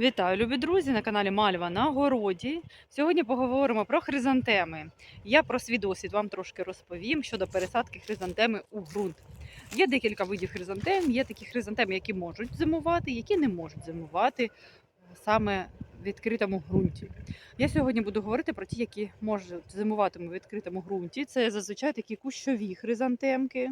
Вітаю, любі друзі, на каналі Мальва на городі. Сьогодні поговоримо про хризантеми. Я про свій досвід вам трошки розповім щодо пересадки хризантеми у ґрунт. Є декілька видів хризантем, є такі хризантеми, які можуть зимувати, які не можуть зимувати саме в відкритому ґрунті. Я сьогодні буду говорити про ті, які можуть зимувати в відкритому ґрунті. Це зазвичай такі кущові хризантемки,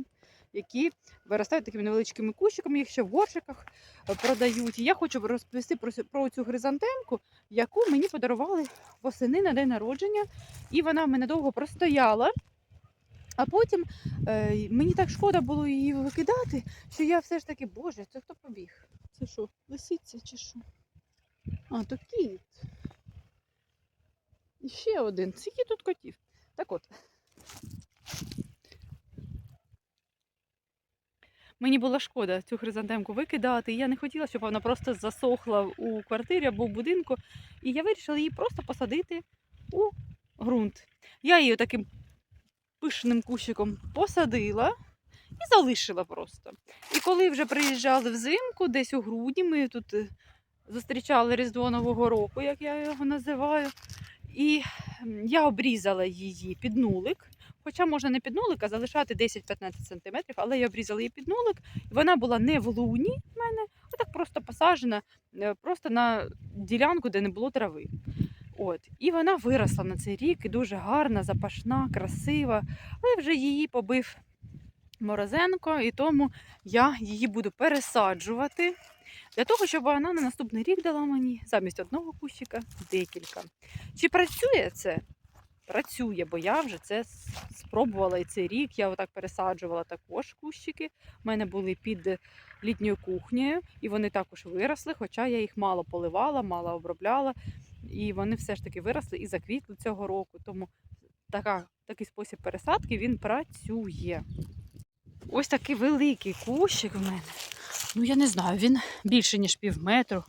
які виростають такими невеличкими кущиками, їх ще в горшиках е, продають. І я хочу розповісти про, про цю хризантемку, яку мені подарували восени на день народження. І вона в мене довго простояла. А потім е, мені так шкода було її викидати, що я все ж таки, боже, це хто побіг? Це що, лисиця чи що? А, то кіт. І ще один. Скільки тут котів? Так от. Мені було шкода цю хризантемку викидати. Я не хотіла, щоб вона просто засохла у квартирі або в будинку. І я вирішила її просто посадити у ґрунт. Я її таким пишним кущиком посадила і залишила просто. І коли вже приїжджали взимку, десь у грудні, ми тут е, зустрічали Різдво Нового року, як я його називаю. І я обрізала її під нулик. Хоча можна не під нулик, а залишати 10-15 см, але я обрізала її під нулик. І вона була не в луні в мене, а так просто посаджена е, просто на ділянку, де не було трави. От. І вона виросла на цей рік і дуже гарна, запашна, красива. Але вже її побив Морозенко, і тому я її буду пересаджувати для того, щоб вона на наступний рік дала мені замість одного кущика декілька. Чи працює це? Працює, бо я вже це спробувала і цей рік. Я отак пересаджувала також кущики. У мене були під літньою кухнею, і вони також виросли, хоча я їх мало поливала, мало обробляла. І вони все ж таки виросли і заквітли цього року. Тому така, такий спосіб пересадки він працює. Ось такий великий кущик в мене. Ну, я не знаю, він більше, ніж пів метру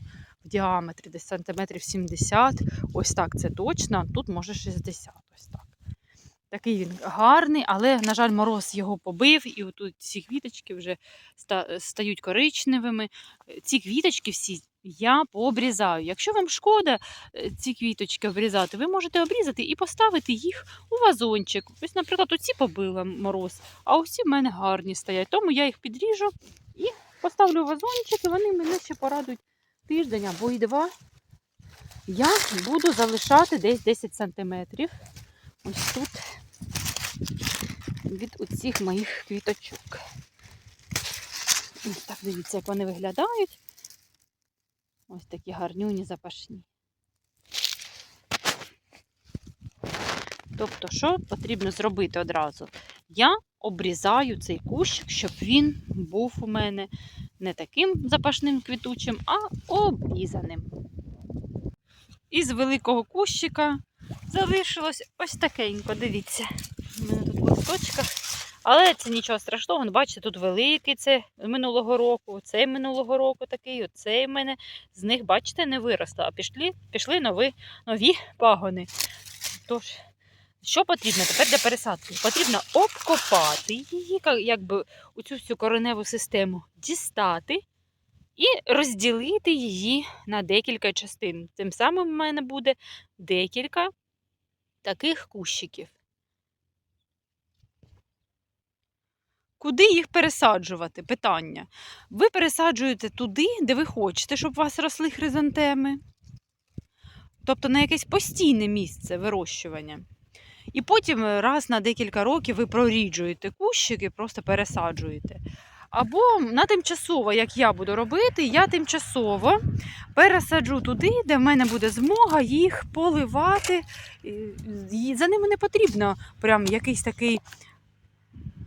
в діаметрі, десь сантиметрів 70. Ось так це точно. Тут може 60. Такий він гарний, але, на жаль, мороз його побив, і отут ці квіточки вже стають коричневими. Ці квіточки всі я пообрізаю. Якщо вам шкода е, ці квіточки обрізати, ви можете обрізати і поставити їх у вазончик. Ось, наприклад, оці побила мороз, а ось в мене гарні стоять. Тому я їх підріжу і поставлю у вазончик, і вони мене ще порадують тиждень або й два. Я буду залишати десь 10 сантиметрів. Ось тут від оцих моїх квіточок. Так дивіться, як вони виглядають. Ось такі гарнюні запашні. Тобто, що потрібно зробити одразу? Я обрізаю цей кущик, щоб він був у мене не таким запашним квітучим, а обрізаним. Із великого кущика залишилось ось такенько. Дивіться. У мене тут листочках. Але це нічого страшного. Ну, Бачите, тут великий це минулого року, цей минулого року такий, оцей в мене. З них, бачите, не виросло, а пішли, пішли нові, нові пагони. Тож, що потрібно тепер для пересадки? Потрібно обкопати її, якби у цю всю кореневу систему дістати і розділити її на декілька частин. Тим самим в мене буде декілька таких кущиків. Куди їх пересаджувати? Питання. Ви пересаджуєте туди, де ви хочете, щоб у вас росли хризантеми. Тобто на якесь постійне місце вирощування. І потім е, раз на декілька років ви проріджуєте кущики, просто пересаджуєте. Або на тимчасово, як я буду робити, я тимчасово пересаджу туди, де в мене буде змога їх поливати. За ними не потрібно прям якийсь такий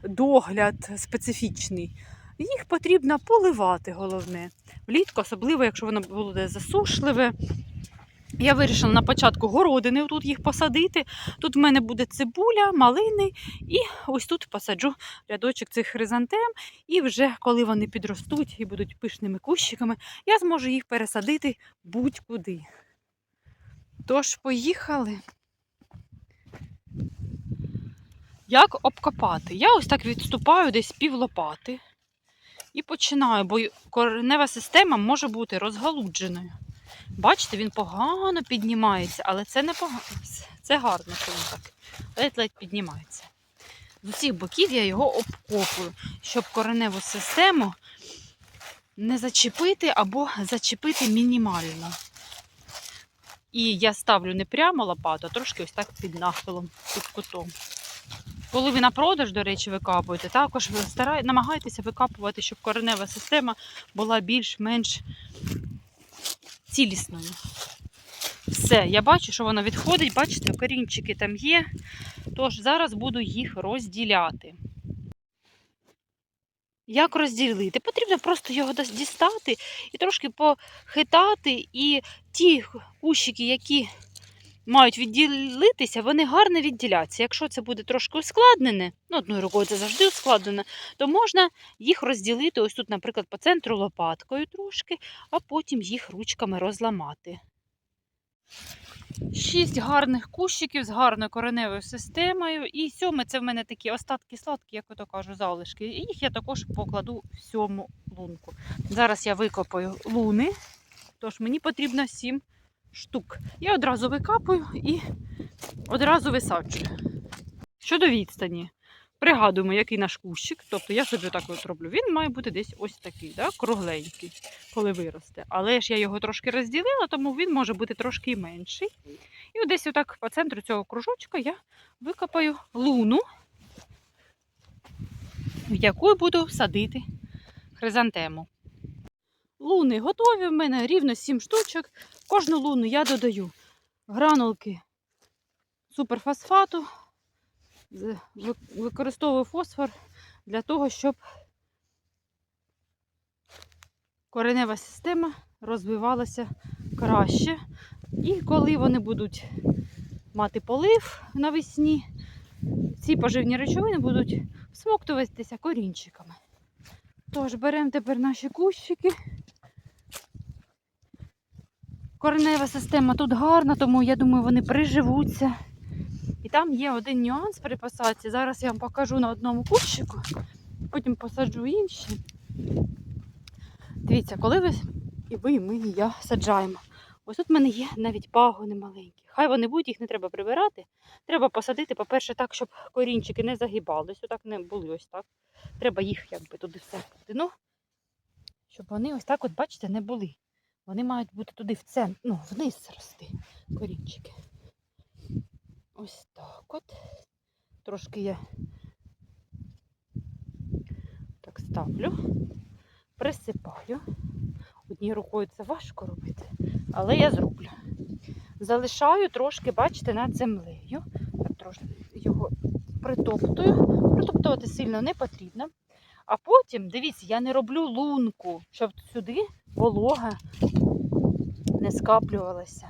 догляд специфічний. Їх потрібно поливати, головне. Влітку, особливо, якщо воно буде засушливе. Я вирішила на початку городини тут їх посадити. Тут в мене буде цибуля, малини, і ось тут посаджу рядочок цих хризантем. І вже коли вони підростуть і будуть пишними кущиками, я зможу їх пересадити будь-куди. Тож, поїхали. Як обкопати? Я ось так відступаю десь пів лопати і починаю, бо коренева система може бути розгалудженою. Бачите, він погано піднімається, але це не погано. Це гарно, що він так ледь-ледь піднімається. З усіх боків я його обкопую, щоб кореневу систему не зачепити або зачепити мінімально. І я ставлю не прямо лопату, а трошки ось так під нахилом, під кутом. Коли ви на продаж, до речі, викапуєте, також ви старай, намагайтеся викапувати, щоб коренева система була більш-менш цілісною. Все, я бачу, що воно відходить, бачите, корінчики там є. Тож зараз буду їх розділяти. Як розділити? Потрібно просто його дістати і трошки похитати, і ті кущики, які мають відділитися, вони гарно відділяться. Якщо це буде трошки ускладнене, ну одною рукою це завжди ускладнено, то можна їх розділити ось тут, наприклад, по центру лопаткою трошки, а потім їх ручками розламати. Шість гарних кущиків з гарною кореневою системою. І сьоме це в мене такі остатки сладкі, як ото кажу, залишки. І їх я також покладу в сьому лунку. Зараз я викопаю луни, тож мені потрібно сім штук. Я одразу викапую і одразу висаджую. Щодо відстані, пригадуємо, який наш кущик. Тобто я собі так от роблю. Він має бути десь ось такий, да? кругленький, коли виросте. Але ж я його трошки розділила, тому він може бути трошки менший. І от десь отак по центру цього кружочка я викопаю луну, в яку буду садити хризантему. Луни готові в мене рівно 7 штучок. Кожну луну я додаю гранулки суперфосфату, використовую фосфор для того, щоб коренева система розвивалася краще. І коли вони будуть мати полив навесні, ці поживні речовини будуть всмоктуватися корінчиками. Тож беремо тепер наші кущики. Коренева система тут гарна, тому я думаю, вони приживуться. І там є один нюанс при посадці. Зараз я вам покажу на одному кущику, потім посаджу інші. Дивіться, коли ви і ви, і ми, і я саджаємо. Ось тут в мене є навіть пагони маленькі. Хай вони будуть, їх не треба прибирати. Треба посадити, по-перше, так, щоб корінчики не загибались, отак не були ось так. Треба їх якби туди всередину, ну, щоб вони ось так, от, бачите, не були. Вони мають бути туди в центр, ну, вниз рости корінчики. Ось так от. Трошки я так ставлю, присипаю. Однією рукою це важко робити, але я зроблю. Залишаю трошки, бачите, над землею. Так трошки його притоптую. Притоптувати сильно не потрібно. А потім, дивіться, я не роблю лунку, щоб сюди волога не скаплювалася.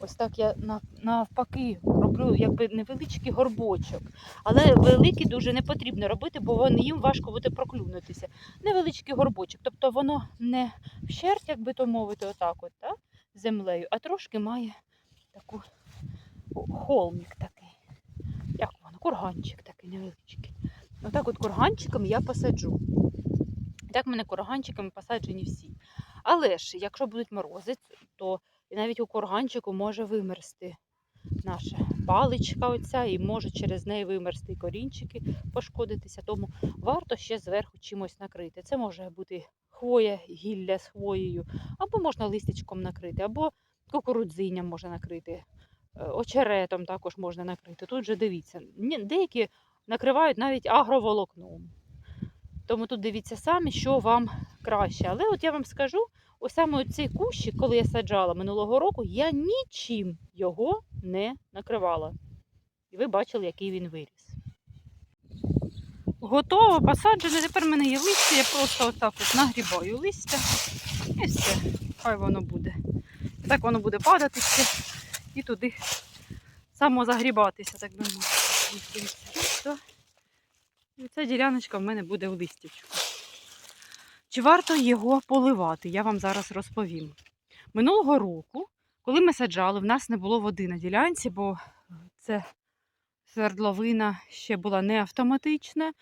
Ось так я навпаки роблю якби невеличкий горбочок. Але великий дуже не потрібно робити, бо їм важко буде проклюнутися. Невеличкий горбочок. Тобто воно не вщерть, як би то мовити, отак от, так, землею, а трошки має таку холмік такий. Як воно? Курганчик такий невеличкий. Отак от курганчиком я посаджу. Так в мене курганчиками посаджені всі. Але ж, якщо будуть морози, то навіть у курганчику може вимерзти наша паличка оця, і може через неї вимерзти корінчики, пошкодитися. Тому варто ще зверху чимось накрити. Це може бути хвоя, гілля з хвоєю, або можна листячком накрити, або кукурудзинням можна накрити, е, очеретом також можна накрити. Тут же дивіться, деякі накривають навіть агроволокном. Тому тут дивіться самі, що вам краще. Але от я вам скажу, ось саме цей кущик, коли я саджала минулого року, я нічим його не накривала. І ви бачили, який він виріс. Готово, посаджене. Тепер в мене є листя, я просто отак от нагрібаю листя. І все, хай воно буде. Так воно буде падати ще і туди самозагрібатися, так би мовити. Ось дивіться, раз, два. І ця діляночка в мене буде в листячку. Чи варто його поливати? Я вам зараз розповім. Минулого року, коли ми саджали, в нас не було води на ділянці, бо це свердловина ще була не автоматична,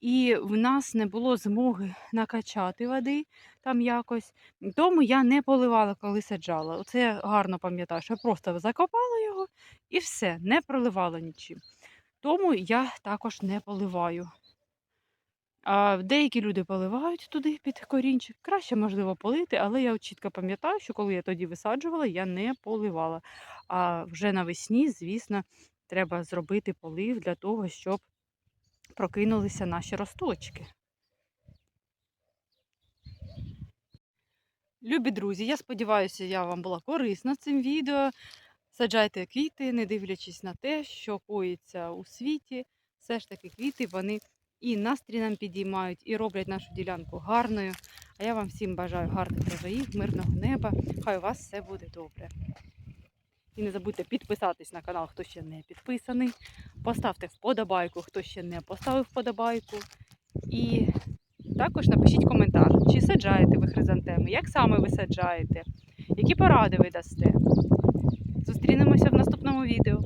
і в нас не було змоги накачати води там якось. Тому я не поливала, коли саджала. Оце я гарно пам'ятаю, що просто закопала його і все, не проливала нічим. Тому я також не поливаю. А деякі люди поливають туди під корінчик. Краще, можливо, полити, але я чітко пам'ятаю, що коли я тоді висаджувала, я не поливала. А вже навесні, звісно, треба зробити полив для того, щоб прокинулися наші росточки. Любі друзі, я сподіваюся, я вам була корисна цим відео. Саджайте квіти, не дивлячись на те, що коїться у світі. Все ж таки квіти вони і настрій нам підіймають, і роблять нашу ділянку гарною. А я вам всім бажаю гарних врожаїв, мирного неба. Хай у вас все буде добре. І не забудьте підписатись на канал, хто ще не підписаний. Поставте вподобайку, хто ще не поставив вподобайку. І також напишіть коментар, чи саджаєте ви хризантеми, як саме ви саджаєте, які поради ви дасте. Зустрінемося в наступному відео.